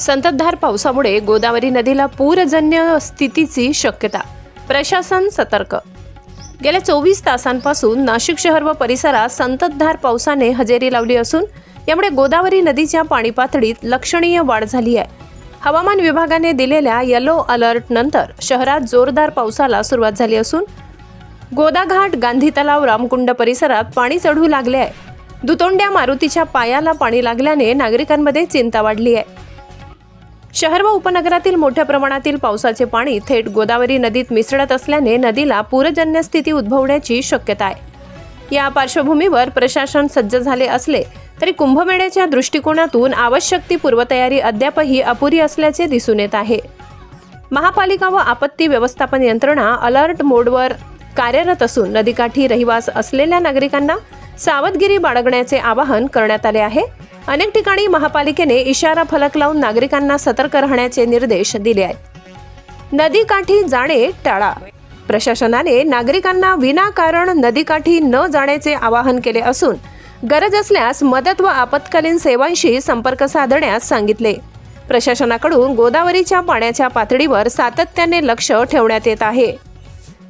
संततधार पावसामुळे गोदावरी नदीला पूरजन्य स्थितीची शक्यता. प्रशासन सतर्क. गेल्या चोवीस तासांपासून नाशिक शहर व परिसरात संततधार पावसाने हजेरी लावली असून यामुळे गोदावरी नदीच्या पाणी पातळीत लक्षणीय वाढ झाली आहे. हवामान विभागाने दिलेल्या येलो अलर्ट नंतर शहरात जोरदार पावसाला सुरुवात झाली असून गोदाघाट गांधी तलाव रामकुंड परिसरात पाणी चढू लागले आहे. दुतोंड्या मारुतीच्या पायाला पाणी लागल्याने नागरिकांमध्ये चिंता वाढली आहे. शहर व उपनगरातील मोठ्या प्रमाणातील पावसाचे पाणी थेट गोदावरी नदीत मिसळत असल्याने नदीला पूरजन्य स्थिती उद्भवण्याची शक्यता आहे. या पार्श्वभूमीवर प्रशासन सज्ज झाले असले तरी कुंभमेळ्याच्या दृष्टिकोनातून आवश्यक ती पूर्वतयारी अद्यापही अपुरी असल्याचे दिसून येत आहे. महापालिका व आपत्ती व्यवस्थापन यंत्रणा अलर्ट मोडवर कार्यरत असून नदीकाठी रहिवास असलेल्या नागरिकांना सावधगिरी बाळगण्याचे आवाहन करण्यात आले आहे. अनेक ठिकाणी महापालिकेने इशारा फलक लावून नागरिकांना सतर्क राहण्याचे निर्देश दिले आहेत. नदीकाठी जाणे टाळा. प्रशासनाने नागरिकांना विनाकारण नदीकाठी न जाण्याचे आवाहन केले असून गरज असल्यास मदत व आपत्कालीन सेवांशी संपर्क साधण्यास सांगितले. प्रशासनाकडून गोदावरीच्या पाण्याच्या पातळीवर सातत्याने लक्ष ठेवण्यात येत आहे.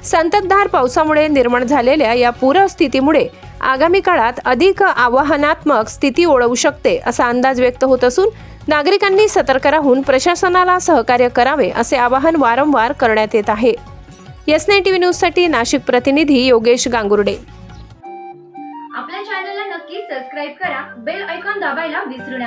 संततधार पावसामुळे निर्माण झालेल्या या पूरस्थितीमुळे आगामी काळात अधिक आव्हानात्मक स्थिती ओढवू शकते असा अंदाज व्यक्त होत असून नागरिकांनी सतर्क राहून प्रशासनाला सहकार्य करावे असे आवाहन वारंवार करण्यात येत आहे. एस नाईन टीव्ही न्यूजसाठी नाशिक प्रतिनिधी योगेश गांगुर्डे. आपल्या चॅनलला नक्की सबस्क्राईब करा बेल ऐकॉन दाबायला विसरू नका.